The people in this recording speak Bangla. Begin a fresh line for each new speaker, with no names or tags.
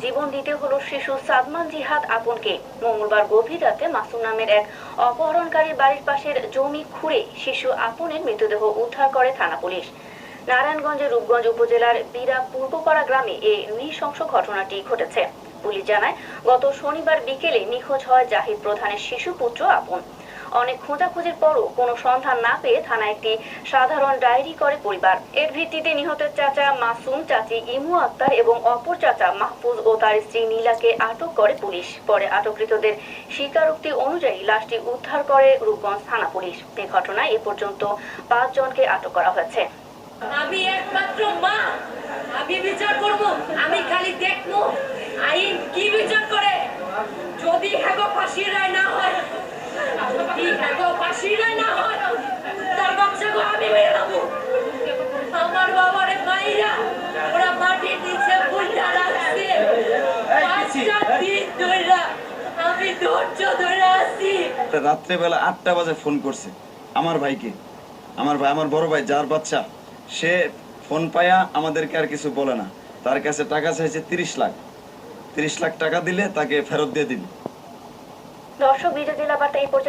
জীবন দিতে হলো শিশু সাদমান জিহাদ আপনকে। মঙ্গলবার গভীর রাতে মাসুম নামের এক অপহরণকারীর বাড়ির পাশের জমি খুঁড়ে শিশু আপনের মৃতদেহ উদ্ধার করে থানা পুলিশ। নারায়ণগঞ্জের রূপগঞ্জ উপজেলার বীরা পূর্বপাড়া গ্রামে এই নৃশংস ঘটনাটি ঘটেছে। পুলিশ জানায়, গত শনিবার বিকেলে নিখোঁজ হয় জাহিদ প্রধানের শিশু পুত্র আপন। অনেক খোঁজাখুঁজির পরও কোনো সন্ধান না পেয়ে থানায় একটি সাধারণ ডায়েরি করে পরিবার। এর ভিত্তিতে নিহতের চাচা মাসুম, চাচি ইমু আক্তার এবং অপর চাচা মাহফুজ ও তার স্ত্রী নীলাকে আটক করে পুলিশ। পরে আটককৃতদের স্বীকারোক্তি অনুযায়ী লাশটি উদ্ধার করে রূপগঞ্জ থানা পুলিশ। এ ঘটনায় এ পর্যন্ত পাঁচ জনকে আটক করা হয়েছে।
আমি একমাত্র মা। আমি বিচার করব। আমি খালি দেখব আইন কি বিচার করে। যদি হ্যাগো ফাঁসির রায় ধৈর্য ধরে আছি।
রাত্রেবেলা আটটা বাজে ফোন করছে আমার ভাইকে। আমার ভাই আমার বড় ভাই যার বাচ্চা সে ফোন পায়া আমাদেরকে আর কিছু বলে না। তার কাছে টাকা চাইছে তিরিশ লাখ। তিরিশ লাখ টাকা দিলে তাকে ফেরত দিয়ে দিন
দর্শক ভিডিও জেলা বার্তা এই পর্যন্ত